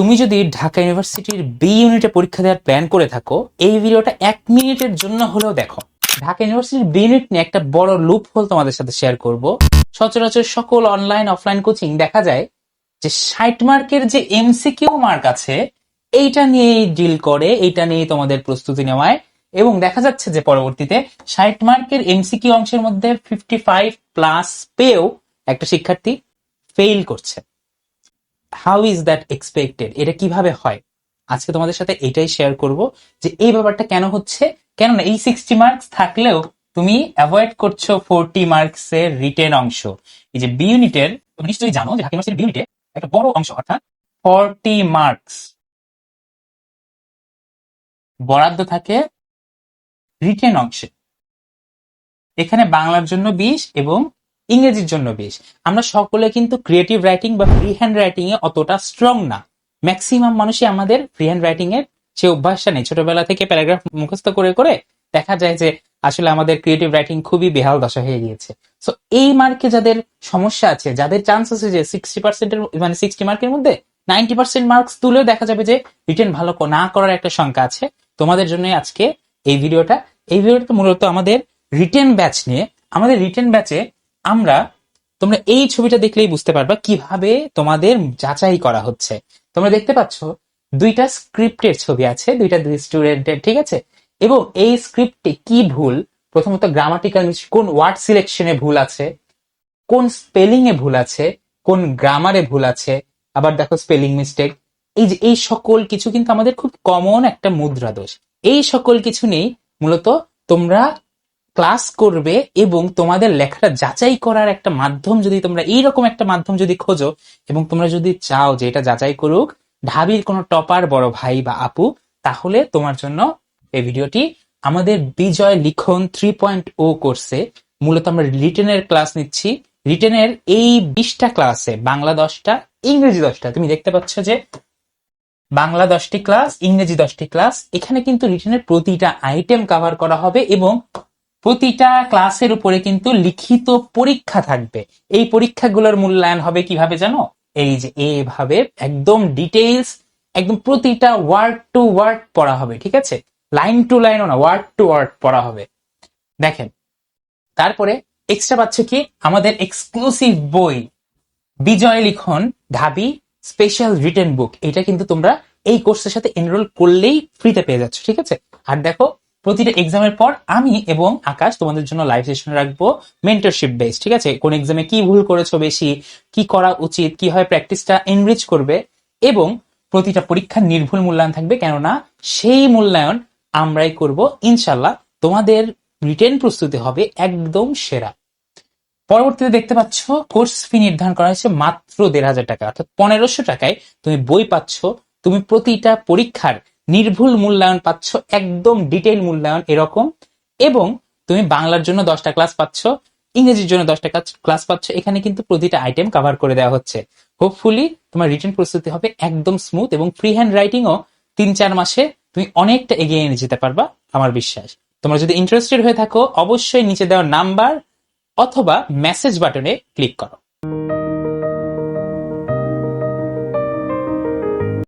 তুমি যদি ঢাকা ইউনিভার্সিটির বি ইউনিটে পরীক্ষা দেওয়ার প্ল্যান করে থাকো, এই ভিডিওটা এক মিনিটের জন্য হলেও দেখো। ঢাকা ইউনিভার্সিটির বি ইউনিট নিয়ে একটা বড় লুপ হোল তোমাদের সাথে শেয়ার করব। সচরাচর সকল অনলাইন অফলাইন কোচিং দেখা যায় যে ষাট মার্কের যে এমসিকিউ মার্ক আছে, এইটা নিয়েই ডিল করে, এইটা নিয়ে তোমাদের প্রস্তুতি নেওয়ায়। এবং দেখা যাচ্ছে যে পরবর্তীতে ষাট মার্কের এমসিকিউ অংশের মধ্যে ফিফটি ফাইভ প্লাস পেয়েও একটা শিক্ষার্থী ফেইল করছে। হাউ ইজ দ্যাট এক্সপেক্টেড এটা কীভাবে হয়? আজকে তোমাদের সাথে এটাই শেয়ার করব যে এই ব্যাপারটা কেন হচ্ছে? কেননা এই সিক্সটি মার্কস থাকলেও তুমি অ্যাভয়েড করছ ফোরটি মার্কস এর রিটেন অংশ। এই যে বি ইউনিটের তুমি নিশ্চয়ই জানো যে ইউনিভার্সিটির বি ইউনিটে একটা বড় অংশ, অর্থাৎ ফোরটি মার্কস বরাদ্দ থাকে রিটেন অংশে। এখানে বাংলার জন্য বিশ এবং ইংরেজির জন্য বিশ। আমরা সকলে কিন্তু ক্রিয়েটিভ রাইটিং বা ফ্রি হ্যান্ড রাইটিং এ অতটা স্ট্রং না। ম্যাক্সিমাম মানুষই আমাদের ফ্রি হ্যান্ড রাইটিং এর সে অভ্যাসটা নেই। ছোটবেলা থেকে প্যারাগ্রাফ মুখস্থ করে করে দেখা যায় যে আসলে আমাদের ক্রিয়েটিভ রাইটিং খুবই বেহাল দশা হয়ে গিয়েছে। সো এই মার্কে যাদের সমস্যা আছে, যাদের চান্স আছে যে সিক্সটি পার্সেন্টের মানে সিক্সটি মার্কের মধ্যে নাইনটি পার্সেন্ট মার্কস তুলেও দেখা যাবে যে রিটেন ভালো না করার একটা শঙ্কা আছে। তোমাদের জন্য আজকে এই ভিডিওটা এই ভিডিওটা মূলত আমাদের রিটেন ব্যাচ নিয়ে। আমাদের রিটেন ব্যাচে আমরা, তোমরা এই ছবিটা দেখলেই বুঝতে পারবা কীভাবে তোমাদের যাচাই করা হচ্ছে। তোমরা দেখতে পাচ্ছ, দুইটা স্ক্রিপ্টের ছবি আছে, দুইটা দুই স্টুডেন্টের ঠিক আছে? এবং এই স্ক্রিপ্টে কি ভুল? প্রথমত গ্রামাটিক্যাল কোন ওয়ার্ড সিলেকশনে ভুল আছে? কোন স্পেলিং এ ভুল আছে? কোন গ্রামারে ভুল আছে? আবার দেখো স্পেলিং মিস্টেক এই যে, এই সকল কিছু কিন্তু আমাদের খুব কমন একটা মুদ্রা দোষ। এই সকল কিছু নেই মূলত তোমরা ক্লাস করবে এবং তোমাদের লেখাটা যাচাই করার একটা মাধ্যম যদি তোমরা এইরকম একটা মাধ্যম যদি খোঁজো এবং তোমরা যদি চাও যে এটা যাচাই করুক, ঢাবির কোনো টপার বড় ভাই বা আপু, তাহলে তোমার জন্য এই ভিডিওটি আমাদের বিজয় লিখন থ্রি পয়েন্ট ও কোর্সে মূলত আমরা রিটেনের ক্লাস নিচ্ছি। রিটেনের এই বিশটা ক্লাসে বাংলা দশটা, ইংরেজি দশটা। তুমি দেখতে পাচ্ছ যে বাংলা দশটি ক্লাস ইংরেজি দশটি ক্লাস এখানে কিন্তু রিটেনের প্রতিটা আইটেম কভার করা হবে এবং প্রতিটা ক্লাসের উপরে কিন্তু লিখিত পরীক্ষা থাকবে। এই পরীক্ষাগুলোর মূল্যায়ন হবে কীভাবে জানো? এই যে এভাবে একদম ডিটেইলস একদম প্রতিটা ওয়ার্ড টু ওয়ার্ড পড়া হবে, ঠিক আছে? লাইন টু লাইনও না ওয়ার্ড টু ওয়ার্ড পড়া হবে। দেখেন, তারপরে এক্সট্রা পাচ্ছে কি? আমাদের এক্সক্লুসিভ বই, বিজয় লিখন ঢাবি স্পেশাল রিটেন বুক এটা কিন্তু তোমরা এই কোর্সের সাথে এনরোল করলেই ফ্রিতে পেয়ে যাচ্ছ, ঠিক আছে? আর দেখো প্রতিটা এক্সামের পর আমি এবং আকাশ তোমাদের জন্য লাইভ সেশন রাখব মেন্টরশিপ বেস ঠিক আছে? কোন এক্সামে কি ভুল করেছ বেশি, কি করা উচিত কি হয় প্র্যাকটিসটা এনরিচ করবে এবং প্রতিটা পরীক্ষার নির্ভুল মূল্যায়ন থাকবে, কেননা সেই মূল্যায়ন আমরাই করব ইনশাল্লাহ তোমাদের রিটেন প্রস্তুতি হবে একদম সেরা। পরবর্তীতে দেখতে পাচ্ছ কোর্স ফি নির্ধারণ করা হয়েছে মাত্র দেড় হাজার টাকা, অর্থাৎ পনেরোশো টাকায় তুমি বই পাচ্ছ, তুমি প্রতিটা পরীক্ষার নির্ভুল মূল্যায়ন পাচ্ছ, একদম ডিটেইল মূল্যায়ন এরকম। এবং তুমি বাংলার জন্য দশটা ক্লাস পাচ্ছ, ইংরেজির জন্য দশটা ক্লাস পাচ্ছ, এখানে কিন্তু প্রতিটা আইটেম কভার করে দেওয়া হচ্ছে। হোপফুলি তোমার রিটার্ন প্রস্তুতি হবে একদম স্মুথ এবং ফ্রি হ্যান্ড রাইটিংও তিন চার মাসে তুমি অনেকটা এগিয়ে নিয়ে যেতে পারবা, আমার বিশ্বাস। তোমরা যদি ইন্টারেস্টেড হয়ে থাকো, অবশ্যই নিচে দেওয়া নাম্বার অথবা মেসেজ বাটনে ক্লিক করো।